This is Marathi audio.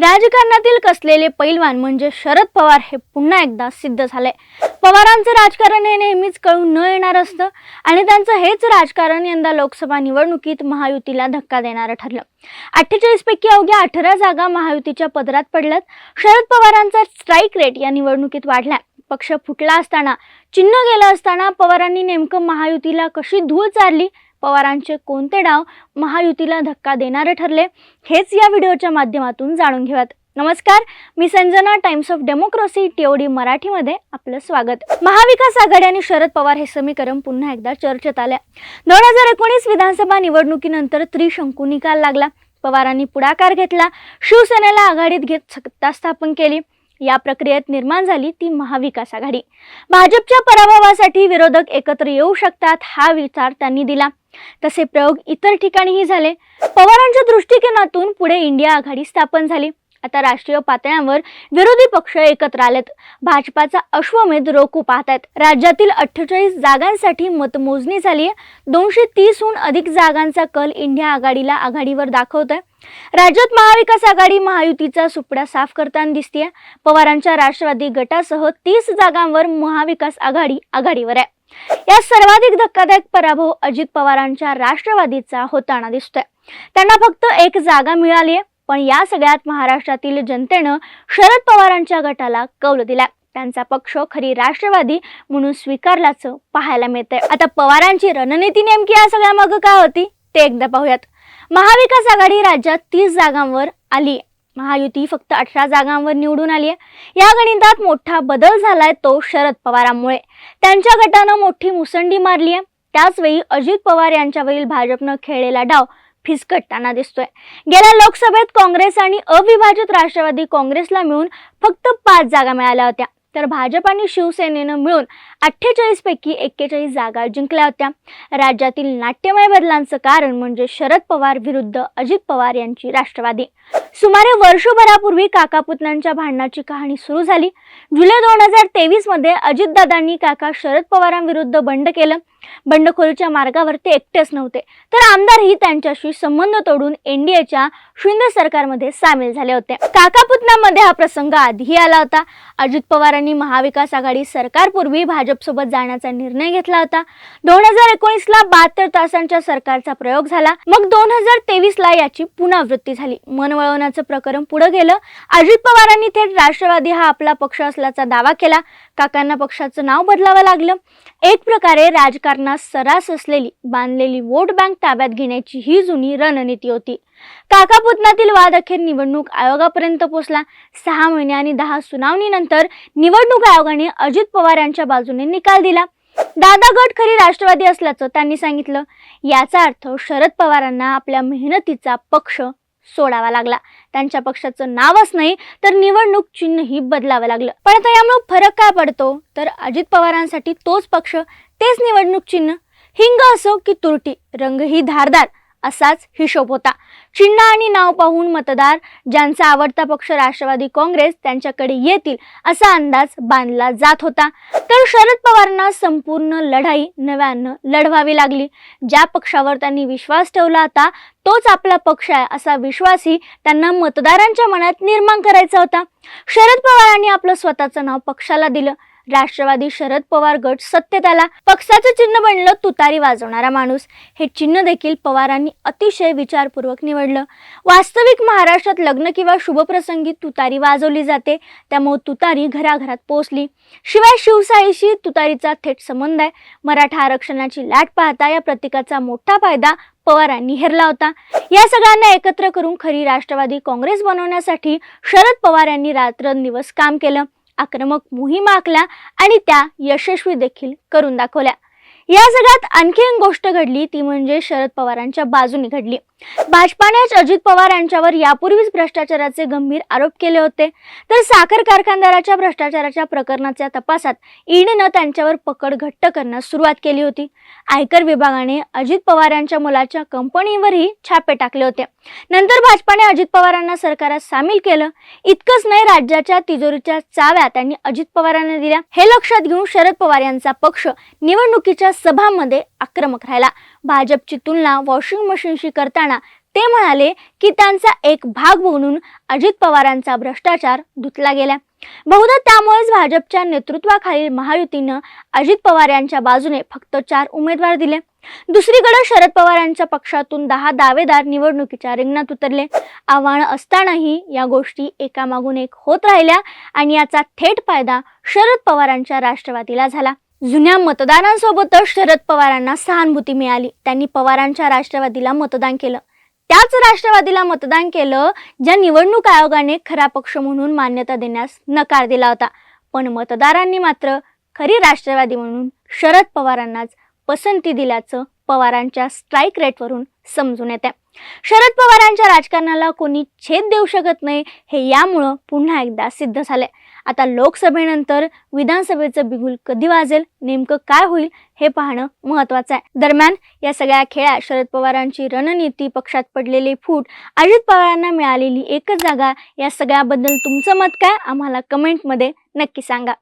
राजकारणातील कसलेले पैलवान म्हणजे शरद पवार हे पुन्हा एकदा सिद्ध झाले. पवारांचं राजकारण हे नेहमीच कळून न येणार असतं आणि त्यांचं हेच राजकारण यंदा लोकसभा निवडणुकीत महायुतीला धक्का देणारं ठरलं. अठ्ठेचाळीस पैकी अवघ्या अठरा जागा महायुतीच्या पदरात पडल्यात. शरद पवारांचा स्ट्राईक रेट या निवडणुकीत वाढला. पक्ष फुटला असताना चिन्ह गेलं असताना पवारांनी नेमकं महायुतीला कशी धूळ चारली? पवारांचे कोणते डाव महायुतीला धक्का देणारे ठरले हेच या व्हिडिओच्या माध्यमातून जाणून घेऊयात. नमस्कार मी Sanjana Times of Democracy TOD मराठीमध्ये आपलं स्वागत. महाविकास आघाडी आणि शरद पवार हे समीकरण पुन्हा एकदा चर्चेत आले दोन हजार एकोणीस विधानसभा निवडणुकीनंतर त्रिशंकू निकाल लागला. पवारांनी पुढाकार घेतला. शिवसेनेला आघाडीत घेत सत्ता स्थापन केली. या प्रक्रियेत निर्माण झाली ती महाविकास आघाडी. भाजपच्या पराभवासाठी विरोधक एकत्र येऊ शकतात हा विचार त्यांनी दिला. तसे प्रयोग इतर ठिकाणीही झाले. पवारांच्या दृष्टिकोनातून पुढे इंडिया आघाडी स्थापन झाली. आता राष्ट्रीय पातळ्यांवर विरोधी पक्ष एकत्र आलेत. भाजपाचा अश्वमेध रोखू पाहतायत. राज्यातील अठ्ठेचाळीस जागांसाठी मतमोजणी झाली आहे दोनशे तीसहून अधिक जागांचा कल इंडिया आघाडीला आघाडीवर दाखवत आहे राज्यात महाविकास आघाडी महायुतीचा सुपडा साफ करताना दिसतीये. पवारांच्या राष्ट्रवादी गटासह तीस जागांवर महाविकास आघाडी आघाडीवर आहे. या सर्वाधिक धक्कादायक पराभव अजित पवारांच्या राष्ट्रवादीचा होताना दिसतोय. त्यांना फक्त एक जागा मिळाली आहे पण या सगळ्यात महाराष्ट्रातील जनतेनं शरद पवारांच्या गटाला कौल दिला त्यांचा पक्ष खरी राष्ट्रवादी म्हणून स्वीकारल्याचं पाहायला मिळतंय. आता पवारांची रणनीती नेमकी या सगळ्या मग काय होती ते एकदा पाहूयात. महाविकास आघाडी राज्यात तीस जागांवर आली महायुती फक्त अठरा जागांवर निवडून आली आहे या गणितात मोठा बदल झालाय तो शरद पवारांमुळे. त्यांच्या गटानं मोठी मुसंडी मारली आहे त्याचवेळी अजित पवार यांच्यावरील भाजपनं खेळलेला डाव फिसकटताना दिसतोय. गेल्या लोकसभेत काँग्रेस आणि अविभाजित राष्ट्रवादी काँग्रेसला मिळून फक्त पाच जागा मिळाल्या होत्या. तर भाजप आणि शिवसेनेनं मिळून अठ्ठेचाळीस पैकी एक्केचाळीस जागा जिंकल्या होत्या. राज्यातील नाट्यमय बदलांचं कारण म्हणजे शरद पवार विरुद्ध अजित पवार यांची राष्ट्रवादी. सुमारे वर्षभरापूर्वी काकापुतण्यांच्या भांडणाची कहाणी सुरू झाली. जुलै दोन हजार तेवीसमध्ये अजितदादांनी काका शरद पवारांविरुद्ध बंड केलं. बंडखोरीच्या मार्गावर ते एकटेच नव्हते. तर आमदारही त्यांच्याशी संबंध तोडून एनडीएच्या शिंदे सरकारमध्ये सामील झाले होते. काका पुतण्यामध्ये हा प्रसंग आधीही आला होता. अजित पवारांनी महाविकास आघाडी सरकारपूर्वी भाजपसोबत जाण्याचा निर्णय घेतला होता. दोन हजार एकोणीसला बहात्तर तासांच्या सरकारचा प्रयोग झाला. मग दोन हजार तेवीसला याची पुनरावृत्ती झाली. मन वळवण्याचं प्रकरण पुढे गेलं. अजित पवारांनी थेट राष्ट्रवादी हा आपला पक्ष असल्याचा दावा केला. काकांना पक्षाचं नाव बदलावं लागलं. एक प्रकारे राजकारण राजकारणास सरास असलेली बांधलेली वोट बँक ताब्यात घेण्याची ही जुनी रणनीती होती. काकापुतनातील वाद अखेर निवडणूक आयोगापर्यंत पोहोचला सहा महिने आणि दहा सुनावणीनंतर निवडणूक आयोगाने अजित पवार यांच्या बाजूने निकाल दिला. दादा गट खरी राष्ट्रवादी असल्याचं त्यांनी सांगितलं. याचा अर्थ शरद पवारांना आपल्या मेहनतीचा पक्ष सोडावा लागला. त्यांच्या पक्षाचं नावच नाही तर निवडणूक चिन्हही बदलावं लागलं. पण आता यामुळे फरक काय पडतो? तर अजित पवारांसाठी तोच पक्ष तेच निवडणूक चिन्ह. हिंग असो की तुरटी रंगही धारदार असाच हिशोब होता. चिन्ह आणि नाव पाहून मतदार ज्यांचा आवडता पक्ष राष्ट्रवादी काँग्रेस त्यांच्याकडे येतील असा अंदाज बांधला जात होता. तर शरद पवारांना संपूर्ण लढाई नव्यानं लढवावी लागली. ज्या पक्षावर त्यांनी विश्वास ठेवला होता तोच आपला पक्ष आहे असा विश्वासही त्यांना मतदारांच्या मनात निर्माण करायचा होता. शरद पवारांनी आपलं स्वतःचं नाव पक्षाला दिलं. राष्ट्रवादी शरद पवार गट सत्तेत आला पक्षाचं चिन्ह बनलं तुतारी वाजवणारा माणूस. हे चिन्ह देखील पवारांनी अतिशय विचारपूर्वक निवडलं. वास्तविक महाराष्ट्रात लग्न किंवा शुभप्रसंगी तुतारी वाजवली जाते. त्यामुळे तुतारी घराघरात पोहोचली. शिवाय शिवसाईशी तुतारीचा थेट संबंध आहे. मराठा आरक्षणाची लाट पाहता या प्रतीकाचा मोठा फायदा पवारांनी हेरला होता. या सगळ्यांना एकत्र करून खरी राष्ट्रवादी काँग्रेस बनवण्यासाठी शरद पवार यांनी रात्रंदिवस काम केलं. आक्रमक मोहीम आखल्या आणि त्या यशस्वी देखील करून दाखवल्या. या सगळ्यात आणखी एक गोष्ट घडली ती म्हणजे शरद पवारांच्या बाजूने घडली. भाजपानेच अजित पवार यांच्यावर यापूर्वीच भ्रष्टाचाराचे गंभीर आरोप केले होते. तर साखर कारखानदाराच्या भ्रष्टाचाराच्या प्रकरणाच्या तपासात ईडीनं त्यांच्यावर पकड घट्ट करण्यास सुरुवात केली होती. आयकर विभागाने अजित पवार यांच्या मुलाच्या कंपनीवरही छापे टाकले होते. नंतर भाजपाने अजित पवारांना सरकारात सामील केलं. इतकंच नाही राज्याच्या तिजोरीच्या चाव्या त्यांनी अजित पवारांना दिल्या. हे लक्षात घेऊन शरद पवार यांचा पक्ष निवडणुकीच्या सभांमध्ये आक्रमक राहिला. भाजपची तुलना वॉशिंग मशीनशी करताना ते म्हणाले की त्यांचा एक भाग म्हणून अजित पवारांचा भ्रष्टाचार धुतला गेला. बहुधा त्यामुळेच भाजपच्या नेतृत्वाखालील महायुतीनं अजित पवार यांच्या बाजूने फक्त चार उमेदवार दिले. दुसरीकडे शरद पवारांच्या पक्षातून दहा दावेदार निवडणुकीच्या रिंगणात उतरले. आव्हानं असतानाही या गोष्टी एकामागून एक होत राहिल्या आणि याचा थेट फायदा शरद पवारांच्या राष्ट्रवादीला झाला. जुन्या मतदारांसोबतच शरद पवारांना सहानुभूती मिळाली. त्यांनी पवारांच्या राष्ट्रवादीला मतदान केलं. त्याच राष्ट्रवादीला मतदान केलं ज्या निवडणूक आयोगाने खरा पक्ष म्हणून मान्यता देण्यास नकार दिला होता. पण मतदारांनी मात्र खरी राष्ट्रवादी म्हणून शरद पवारांनाच पसंती दिल्याचं पवारांच्या स्ट्राईक रेटवरून समजून येते शरद पवारांच्या राजकारणाला कोणी छेद देऊ शकत नाही हे यामुळं पुन्हा एकदा सिद्ध झालंय. आता लोकसभेनंतर विधानसभेचं बिगुल कधी वाजेल नेमकं काय होईल हे पाहणं महत्वाचं आहे. दरम्यान या सगळ्या खेळात शरद पवारांची रणनीती पक्षात पडलेले फूट अजित पवारांना मिळालेली एकच जागा या सगळ्याबद्दल तुमचं मत काय? आम्हाला कमेंटमध्ये नक्की सांगा.